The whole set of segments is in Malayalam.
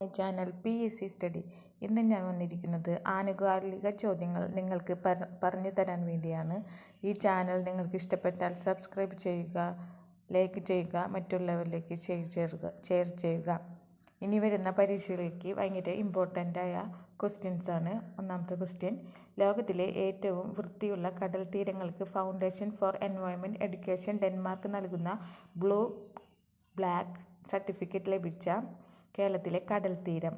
Channel P S C study. ഇന്ന് ഞാൻ വന്നിരിക്കുന്നത് ആനുകാലിക ചോദ്യങ്ങൾ നിങ്ങൾക്ക് പറഞ്ഞു തരാൻ വേണ്ടിയാണ്. ഈ ചാനൽ നിങ്ങൾക്ക് ഇഷ്ടപ്പെട്ടാൽ സബ്സ്ക്രൈബ് ചെയ്യുക ലൈക്ക് ചെയ്യുക മറ്റുള്ളവരിലേക്ക് ഷെയർ ചെയ്യുക ഷെയർ ചെയ്യുക. ഇനി വരുന്ന പരീക്ഷയിലേക്ക് ഭയങ്കര ഇമ്പോർട്ടന്റ് ആയ ക്വസ്റ്റ്യൻസ് ആണ്. ഒന്നാമത്തെ ക്വസ്റ്റ്യൻ ലോകത്തിലെ ഏറ്റവും വൃത്തിയുള്ള കടൽ തീരങ്ങൾക്ക് Foundation for Environment Education Denmark നൽകുന്ന ബ്ലൂ ബ്ലാക്ക് സർട്ടിഫിക്കറ്റ് ലഭിച്ച കേരളത്തിലെ കടൽ തീരം.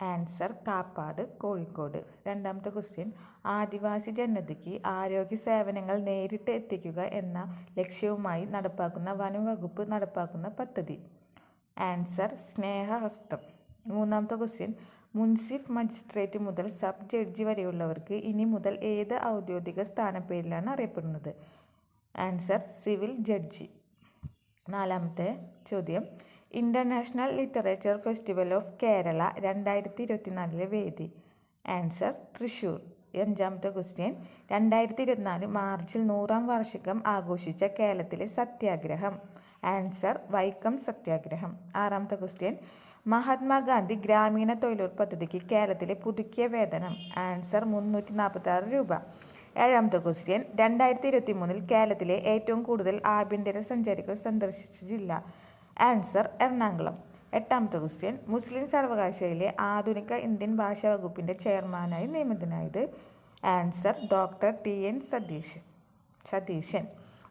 ആൻസർ കാപ്പാട് കോഴിക്കോട്. രണ്ടാമത്തെ ക്വസ്റ്റ്യൻ ആദിവാസി ജനതയ്ക്ക് ആരോഗ്യ സേവനങ്ങൾ നേരിട്ട് എത്തിക്കുക എന്ന ലക്ഷ്യവുമായി നടപ്പാക്കുന്ന വനംവകുപ്പ് നടപ്പാക്കുന്ന പദ്ധതി. ആൻസർ സ്നേഹഹസ്തം. മൂന്നാമത്തെ ക്വസ്റ്റ്യൻ മുൻസിഫ് മജിസ്ട്രേറ്റ് മുതൽ സബ് ജഡ്ജി വരെയുള്ളവർക്ക് ഇനി മുതൽ ഏത് ഔദ്യോഗിക സ്ഥാനപ്പേരിലാണ് അറിയപ്പെടുന്നത്? Answer civil judge. നാലാമത്തെ ചോദ്യം. International Literature Festival of Kerala രണ്ടായിരത്തി ഇരുപത്തിനാലിലെ വേദി. ആൻസർ തൃശൂർ. അഞ്ചാമത്തെ ക്വസ്റ്റ്യൻ രണ്ടായിരത്തി ഇരുപത്തിനാല് മാർച്ചിൽ നൂറാം വാർഷികം ആഘോഷിച്ച കേരളത്തിലെ സത്യാഗ്രഹം. ആൻസർ വൈക്കം സത്യാഗ്രഹം. ആറാമത്തെ ക്വസ്റ്റ്യൻ മഹാത്മാഗാന്ധി ഗ്രാമീണ തൊഴിലുറപ്പ് പദ്ധതിക്ക് കേരളത്തിലെ പുതുക്കിയ വേതനം. ആൻസർ മുന്നൂറ്റി നാൽപ്പത്തി രൂപ. ഏഴാമത്തെ ക്വസ്റ്റ്യൻ രണ്ടായിരത്തി ഇരുപത്തി മൂന്നിൽ കേരളത്തിലെ ഏറ്റവും കൂടുതൽ ആഭ്യന്തര സഞ്ചാരികൾ സന്ദർശിച്ച ജില്ല. ആൻസർ എറണാകുളം. എട്ടാമത്തെ ക്വസ്റ്റ്യൻ മുസ്ലിം സർവകലാശാലയിലെ ആധുനിക ഇന്ത്യൻ ഭാഷാ വകുപ്പിന്റെ ചെയർമാനായി നിയമിതനായത് answer doctor T N Satish Satheesan.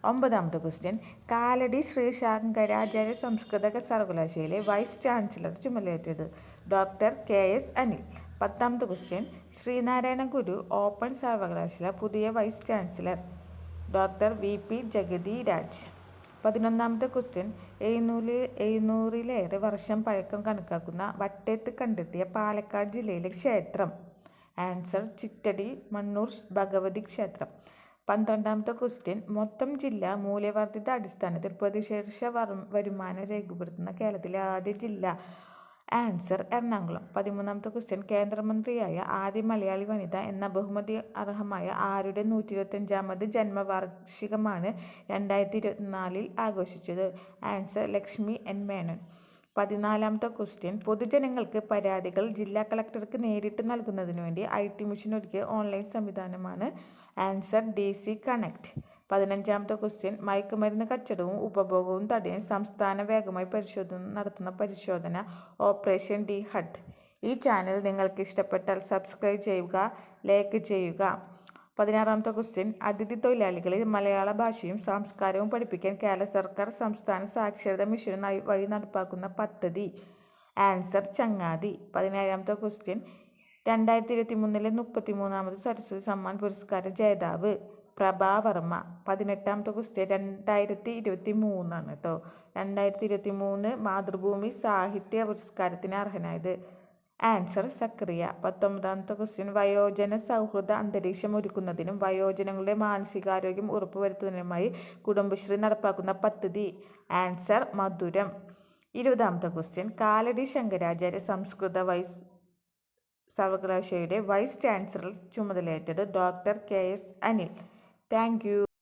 ഒമ്പതാമത്തെ ക്വസ്റ്റ്യൻ കാലടി ശ്രീ ശങ്കരാചാര്യ സംസ്കൃത സർവകലാശാലയിലെ വൈസ് ചാൻസലർ ചുമതലയേറ്റത് ഡോക്ടർ കെ എസ് അനിൽ. പത്താമത്തെ ക്വസ്റ്റ്യൻ ശ്രീനാരായണ ഗുരു ഓപ്പൺ സർവകലാശാല പുതിയ vice chancellor doctor V P Jagathy Raj പതിനൊന്നാമത്തെ ക്വസ്റ്റ്യൻ എഴുന്നൂറിൽ എഴുന്നൂറിലേറെ വർഷം പഴക്കം കണക്കാക്കുന്ന വട്ടേത്ത് കണ്ടെത്തിയ പാലക്കാട് ജില്ലയിലെ ക്ഷേത്രം. ആൻസർ ചിറ്റടി മണ്ണൂർ ഭഗവതി ക്ഷേത്രം. പന്ത്രണ്ടാമത്തെ ക്വസ്റ്റ്യൻ മൊത്തം ജില്ല മൂല്യവർദ്ധിത അടിസ്ഥാനത്തിൽ പ്രതിശീർഷ വരുമാനം രേഖപ്പെടുത്തുന്ന കേരളത്തിലെ ആദ്യ ജില്ല ആൻസർ എറണാകുളം. പതിമൂന്നാമത്തെ ക്വസ്റ്റ്യൻ കേന്ദ്രമന്ത്രിയായ ആദ്യ മലയാളി വനിത എന്ന ബഹുമതി അർഹമായ ആരുടെ നൂറ്റി ഇരുപത്തഞ്ചാമത് ജന്മവാർഷികമാണ് രണ്ടായിരത്തി ഇരുപത്തിനാലിൽ ആഘോഷിച്ചത്? Answer Lakshmi N Menon. പതിനാലാമത്തെ ക്വസ്റ്റ്യൻ പൊതുജനങ്ങൾക്ക് പരാതികൾ ജില്ലാ കളക്ടർക്ക് നേരിട്ട് നൽകുന്നതിന് വേണ്ടി ഐ ടി മിഷൻ ഒരുക്കിയ ഓൺലൈൻ സംവിധാനമാണ്? Answer D C connect. പതിനഞ്ചാമത്തെ ക്വസ്റ്റ്യൻ മയക്കുമരുന്ന് കച്ചടവും ഉപഭോഗവും തടയാൻ സംസ്ഥാന വേഗമായി പരിശോധന നടത്തുന്ന പരിശോധന ഓപ്പറേഷൻ ഡി ഹട്ട്. ഈ ചാനൽ നിങ്ങൾക്ക് ഇഷ്ടപ്പെട്ടാൽ സബ്സ്ക്രൈബ് ചെയ്യുക ലൈക്ക് ചെയ്യുക. പതിനാറാമത്തെ ക്വസ്റ്റ്യൻ അതിഥി തൊഴിലാളികളെ മലയാള ഭാഷയും സംസ്കാരവും പഠിപ്പിക്കാൻ കേരള സർക്കാർ സംസ്ഥാന സാക്ഷരതാ മിഷൻ വഴി നടപ്പാക്കുന്ന പദ്ധതി. ആൻസർ ചങ്ങാതി. പതിനേഴാമത്തെ ക്വസ്റ്റ്യൻ രണ്ടായിരത്തി ഇരുപത്തി മൂന്നിലെ മുപ്പത്തി മൂന്നാമത് സരസ്വതി സമ്മാൻ പുരസ്കാര ജേതാവ്. പ്രഭാവർമ്മ പതിനെട്ടാമത്തെ ക്വസ്റ്റ്യൻ രണ്ടായിരത്തി ഇരുപത്തി മൂന്നാണ് കേട്ടോ രണ്ടായിരത്തി ഇരുപത്തി മൂന്ന് മാതൃഭൂമി സാഹിത്യ പുരസ്കാരത്തിന് അർഹനായത്. ആൻസർ സക്രിയ. പത്തൊമ്പതാമത്തെ ക്വസ്റ്റ്യൻ വയോജന സൗഹൃദ അന്തരീക്ഷം ഒരുക്കുന്നതിനും വയോജനങ്ങളുടെ മാനസികാരോഗ്യം ഉറപ്പുവരുത്തുന്നതിനുമായി കുടുംബശ്രീ നടപ്പാക്കുന്ന പദ്ധതി. ആൻസർ മധുരം. ഇരുപതാമത്തെ ക്വസ്റ്റ്യൻ കാലടി ശങ്കരാചാര്യ സംസ്കൃത വൈസ് സർവകലാശാലയുടെ vice chancellor ചുമതലയേറ്റത് doctor K S Anil. Thank you.